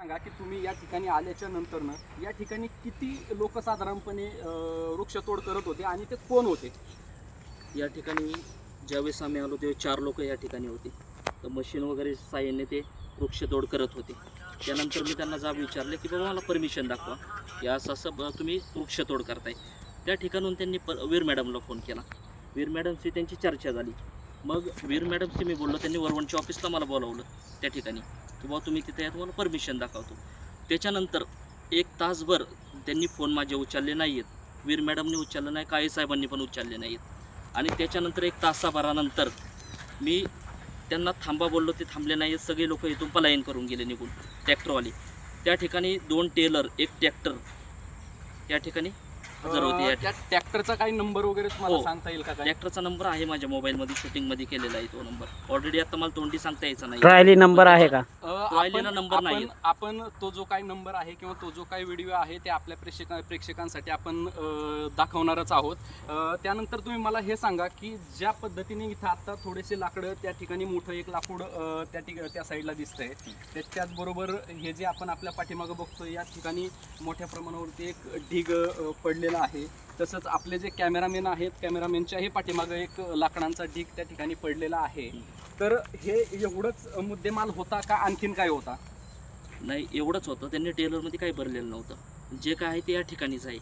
सांगा की तुम्ही या ठिकाणी आल्याच्यानंतर या ठिकाणी किती लोक साधारणपणे वृक्षतोड करत होते आणि ते कोण होते? या ठिकाणी ज्यावेळेस आम्ही आलो तेव्हा चार लोक या ठिकाणी होते. तर मशीन वगैरे साह्याने ते वृक्षतोड करत होते. त्यानंतर मी त्यांना जाब विचारले की बाबा मला परमिशन दाखवा. या असं असं तुम्ही वृक्षतोड करताय. त्या ठिकाणून त्यांनी प वीर मॅडमला फोन केला. वीर मॅडमशी त्यांची चर्चा झाली. मग वीर मॅडमशी मी बोललो त्यांनी वरवणच्या ऑफिसला मला बोलावलं त्या ठिकाणी. किंवा तुम्ही तिथे या तुम्हाला परमिशन दाखवतो. त्याच्यानंतर एक तासभर त्यांनी फोन माझे उचलले नाही आहेत वीर मॅडमने उचललं नाही काळे साहेबांनी पण उचलले नाही आहेत आणि त्याच्यानंतर एक तासाभरानंतर मी त्यांना थांबा बोललो ते थांबले नाही आहेत सगळे लोक इथून पलायन करून गेले निघून ट्रॅक्टरवाले त्या ठिकाणी दोन टेलर एक ट्रॅक्टर त्या ठिकाणी हजर होते या अं, त्या ट्रॅक्टरचा काही नंबर वगैरे तुम्हाला हो. सांगता येईल का काय ट्रॅक्टरचा नंबर आहे माझ्या मोबाईलमध्ये शूटिंगमध्ये केलेला आहे तो नंबर ऑलरेडी आता मला तोंडी सांगता यायचा नाही. ट्रायली नंबर आहे का? अं, आपण- नंबर नाही आपण- आपण तो जो काही नंबर आहे किंवा तो जो काही व्हिडिओ आहे ते आपल्या प्रेक्षका प्रेक्षकांसाठी आपण अं, दाखवणारच आहोत. अं, त्यानंतर तुम्ही मला हे सांगा की ज्या पद्धतीने इथं आता थोडेसे लाकडं त्या ठिकाणी मोठं एक लाकूड अं, त्या ठिक त्या साईडला दिसतंय. त्या- त्याचबरोबर हे जे आपण आपल्या पाठीमागं बघतो या ठिकाणी मोठ्या प्रमाणावरती एक ढीग अं, पडलेला आहे. तसंच आपले जे कॅमेरामॅन आहेत कॅमेरामॅनच्याही पाठीमागं एक लाकडांचा ढीग त्या ठिकाणी पडलेला आहे. तर हे एवढंच मुद्देमाल होता का? आणखीन काय होता? नाही एवढंच होतं. त्यांनी टेलरमध्ये काही भरलेलं नव्हतं. जे काय आहे ते या ठिकाणीच आहे.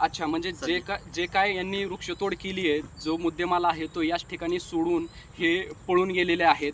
अच्छा म्हणजे जे काय जे काय यांनी वृक्षतोड केली आहे जो मुद्देमाल आहे तो याच ठिकाणी सोडून हे पळून गेलेले आहेत.